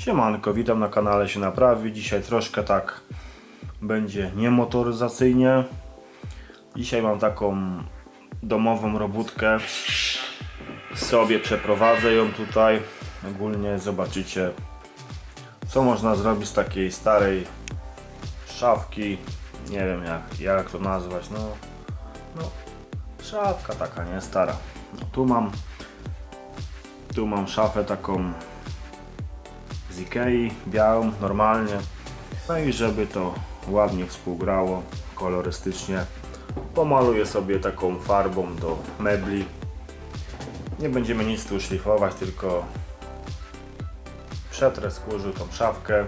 Siemanko, witam na kanale się naprawi. Dzisiaj troszkę tak będzie niemotoryzacyjnie. Dzisiaj mam taką domową robótkę. Sobie przeprowadzę ją tutaj. Ogólnie zobaczycie co można zrobić z takiej starej szafki. Nie wiem jak, jak to nazwać. No, no szafka taka nie stara. No, tu mam tu mam szafę taką Ikei, białą, normalnie. No i żeby to ładnie współgrało, kolorystycznie, pomaluję sobie taką farbą do mebli. Nie będziemy nic tu szlifować, tylko przetrę skórzu tą szafkę.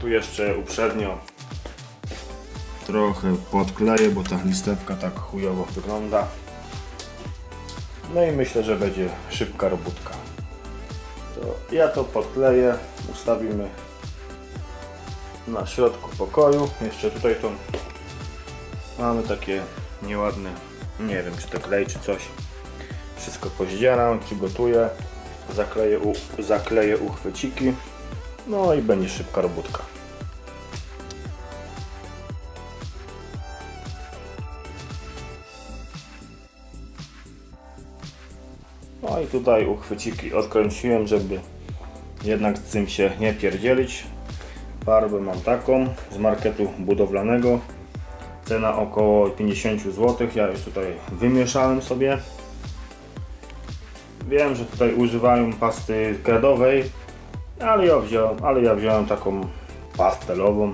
Tu jeszcze uprzednio trochę podkleję, bo ta listewka tak chujowo wygląda. No i myślę, że będzie szybka robótka. To ja to podkleję, ustawimy na środku pokoju. Jeszcze tutaj to mamy takie nieładne, nie wiem czy to klej czy coś. Wszystko pozdzieram, przygotuję, zakleję, u, zakleję uchwyciki. No i będzie szybka robótka. No i tutaj uchwyciki odkręciłem, żeby jednak z tym się nie pierdzielić. Farbę mam taką z marketu budowlanego. Cena około 50 zł. Ja już tutaj wymieszałem sobie. Wiem, że tutaj używają pasty kredowej, ale ja wziąłem, ale ja wziąłem taką pastelową.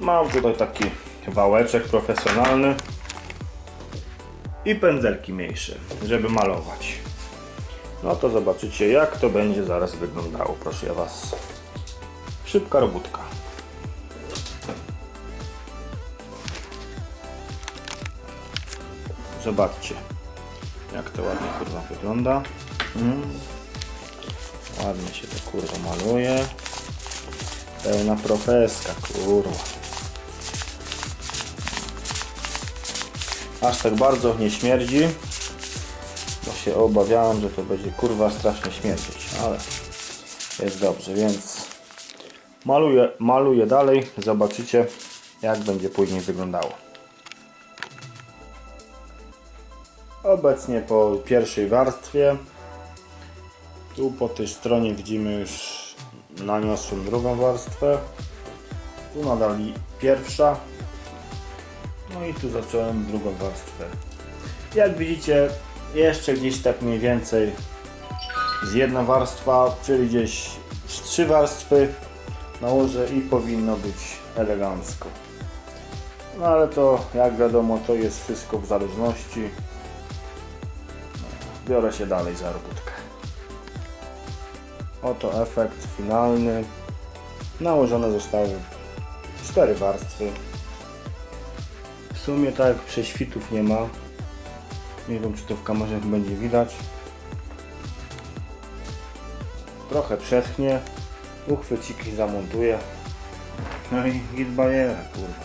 Mam tutaj taki wałeczek profesjonalny i pędzelki mniejsze, żeby malować. No to zobaczycie jak to będzie zaraz wyglądało, proszę Was. Szybka robótka. Zobaczcie jak to ładnie kurwa wygląda. Mm. Ładnie się to kurwa maluje. Pełna profeska kurwa. aż tak bardzo nie śmierdzi bo się obawiałem, że to będzie kurwa strasznie śmierdzieć ale jest dobrze, więc maluję, maluję dalej. Zobaczycie jak będzie później wyglądało. Obecnie po pierwszej warstwie. Tu po tej stronie widzimy już naniosłem drugą warstwę. Tu nadal pierwsza. No i tu zacząłem drugą warstwę. Jak widzicie, jeszcze gdzieś tak mniej więcej z jedna warstwa, czyli gdzieś z trzy warstwy nałożę i powinno być elegancko. No ale to jak wiadomo to jest wszystko w zależności. No, Biorę się dalej za robótkę. Oto efekt finalny. Nałożone zostały cztery warstwy. W sumie tak prześwitów nie ma. Nie wiem czy to w kamerze będzie widać. Trochę przeschnie. Uchwyciki zamontuję. No i git bajera, kurwa.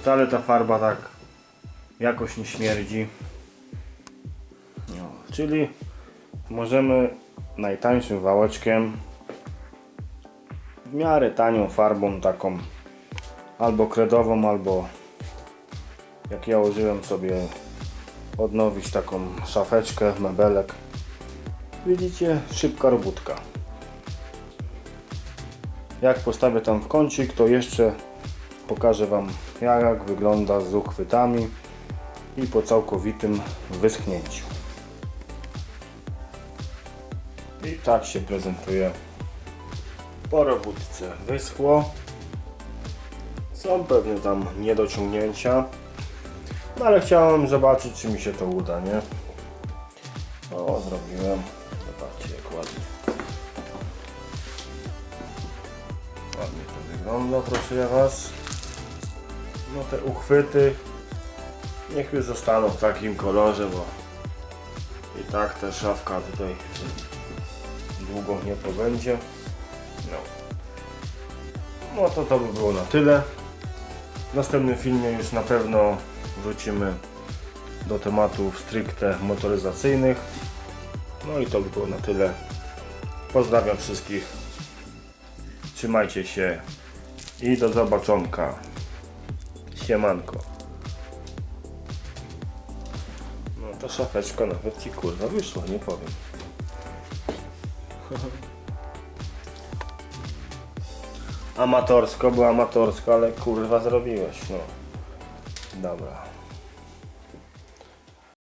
Wcale ta farba tak jakoś nie śmierdzi. No, czyli możemy najtańszym wałeczkiem w miarę tanią farbą taką albo kredową, albo jak ja użyłem sobie odnowić taką szafeczkę, mebelek. Widzicie, szybka robótka. Jak postawię tam w kącik, to jeszcze pokażę Wam jak wygląda z uchwytami i po całkowitym wyschnięciu. I tak się prezentuje po robótce. Wyschło. Są pewnie tam niedociągnięcia. No ale chciałem zobaczyć, czy mi się to uda, nie? O, zrobiłem. Zobaczcie, jak ładnie. Ładnie to wygląda, proszę ja Was. No te uchwyty niech już zostaną w takim kolorze, bo i tak ta szafka tutaj długo nie pobędzie. No. No to to by było na tyle. W następnym filmie już na pewno wrócimy do tematów stricte motoryzacyjnych. No i to by było na tyle. Pozdrawiam wszystkich. Trzymajcie się i do zobaczonka. Siemanko. No to szafeczka nawet ci kurwa wyszła, nie powiem. Amatorsko, było amatorsko, ale kurwa zrobiłeś, no. Добре.